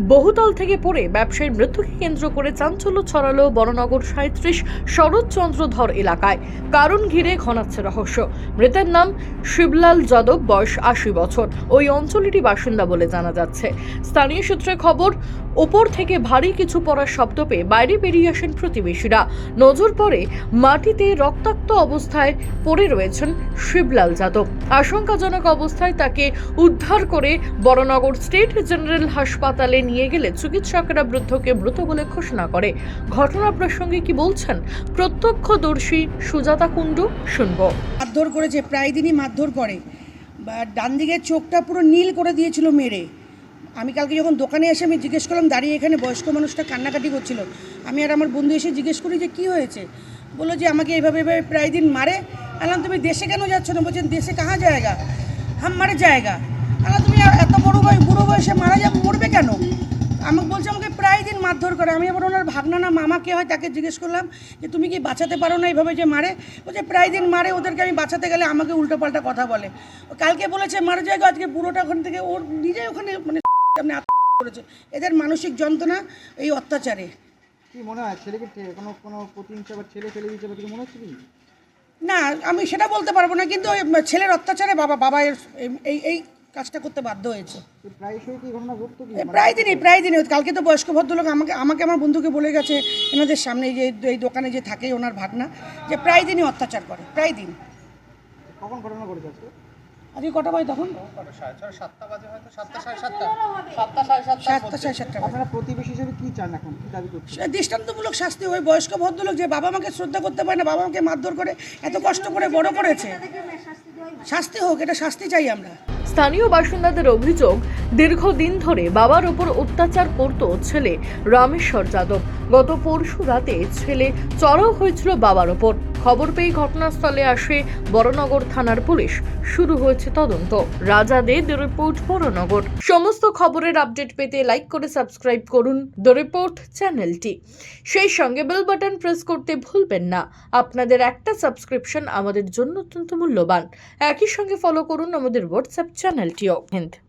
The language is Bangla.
বহুতল থেকে পড়ে ব্যবসায়ীর মৃত্যুকে কেন্দ্র করে চাঞ্চল্য ছড়ালো বড়নগর সাঁত্রিশ শরৎচন্দ্র ধর এলাকায়। কারণ ঘিরে ঘনাচ্ছে রহস্য। মৃতের নাম শিবলাল যাদব, বয়স আশি বছর। ওই অঞ্চলেরই বাসিন্দা বলে জানা যাচ্ছে। স্থানীয় সূত্রে খবর, ওপর থেকে ভারী কিছু পড়ার শব্দ পেয়ে বাইরে বেরিয়ে আসেন প্রতিবেশীরা। নজর পড়ে মাটিতে রক্তাক্ত অবস্থায় পড়ে রয়েছেন শিবলাল যাদব। আশঙ্কাজনক অবস্থায় তাকে উদ্ধার করে বড়নগর স্টেট জেনারেল হাসপাতালে নিয়ে গেলে চিকিৎসকরা বৃদ্ধকে মৃত বলে ঘোষণা করে। ঘটনা প্রসঙ্গে কি বলছেন প্রত্যক্ষদর্শী সুজাতা কুণ্ডু, শুনব। মারধর করেছে, প্রায় দিনই মারধর করে। ডান দিকের চোখটা পুরো নীল করে দিয়েছিল মেরে। আমি কালকে যখন দোকানে এসে আমি জিজ্ঞেস করলাম, দাঁড়িয়ে এখানে বয়স্ক মানুষটা কান্নাকাটি করছিল? আমি আর আমার বন্ধু এসে জিজ্ঞেস করি যে, কি হয়েছে? বলল যে, আমাকে এইভাবে এভাবে প্রায় দিন মারে। আলাম তুমি দেশে কেন যাচ্ছ না? বলছেন দেশে কাহা জায়গা? হাম, মারে জায়গা। আলাম তুমি এত বড় বয়স বুড়ো বয়সে মারা যাবে মরবে কেন? আমাকে বলছে আমাকে প্রায় দিন মারধর করে। আমি আবার ওনার ভাগনা না মামা কে হয় তাকে জিজ্ঞেস করলাম যে তুমি কি বাঁচাতে পারো না এইভাবে যে মারে? বলছে প্রায় দিন মারে ওদেরকে আমি বাঁচাতে গেলে আমাকে উল্টোপাল্টা কথা বলে। কালকে বলেছে মারা জায়গা আজকে বুড়োটা ওখান থেকে। ওর নিজে ওখানে মানে করেছে। এদের মানসিক যন্ত্রণা এই অত্যাচারে। কি মনে হয় ছেলেকে কোনো কোনো প্রতিহিংসা বা ছেলে দিতে কিছু মনে হচ্ছে কি? না আমি সেটা বলতে পারব না কিন্তু ওই ছেলের অত্যাচারে বাবা বাবা এর এই এই কাজটা করতে বাধ্য হয়েছে। এ প্রায় দিনই প্রায় দিনই কালকে তো বয়স্ক ভদ্রলোক আমাকে আমাকে আমার বন্ধুকে বলে গেছে এনাদের সামনে যে এই দোকানে যে থাকে ওনার ভাগনা যে প্রায় দিনই অত্যাচার করে প্রায় দিন। কখন ঘটনা ঘটেছে আজকে? কটা বাজে তখন? সাতটা সাড়ে সাতটা। বাজে। প্রতিবেশী হিসেবে কি চান এখন? কি দাবি করছেন? সে দৃষ্টান্তমূলক শাস্তি ওই বয়স্ক ভদ্রলোক যে বাবা মাকে শ্রদ্ধা করতে পারে না বাবা মাকে মারধর করে এত কষ্ট করে বড় করেছে। শাস্তি হোক এটা শাস্তি চাই আমরা। স্থানীয় বাসিন্দাদের অভিযোগ, দীর্ঘদিন ধরে বাবার ওপর অত্যাচার করত ছেলে রামেশ্বর যাদব। গত পরশু রাতে ছেলে চড়াও হয়েছিল বাবার ওপর। খবর পেয়ে ঘটনাস্থলে আসে বড়নগর থানার পুলিশ। শুরু হয়েছে তদন্ত। রাজা দে রিপোর্ট, বড়নগর। সমস্ত খবরের আপডেট পেতে লাইক করে সাবস্ক্রাইব করুন দ্য রিপোর্ট চ্যানেলটি। সেই সঙ্গে বেল বাটন প্রেস করতে ভুলবেন না। আপনাদের একটা সাবস্ক্রিপশন আমাদের জন্য অত্যন্ত মূল্যবান। একই সঙ্গে ফলো করুন আমাদের হোয়াটসঅ্যাপ চ্যানেলটিও। হিন্দ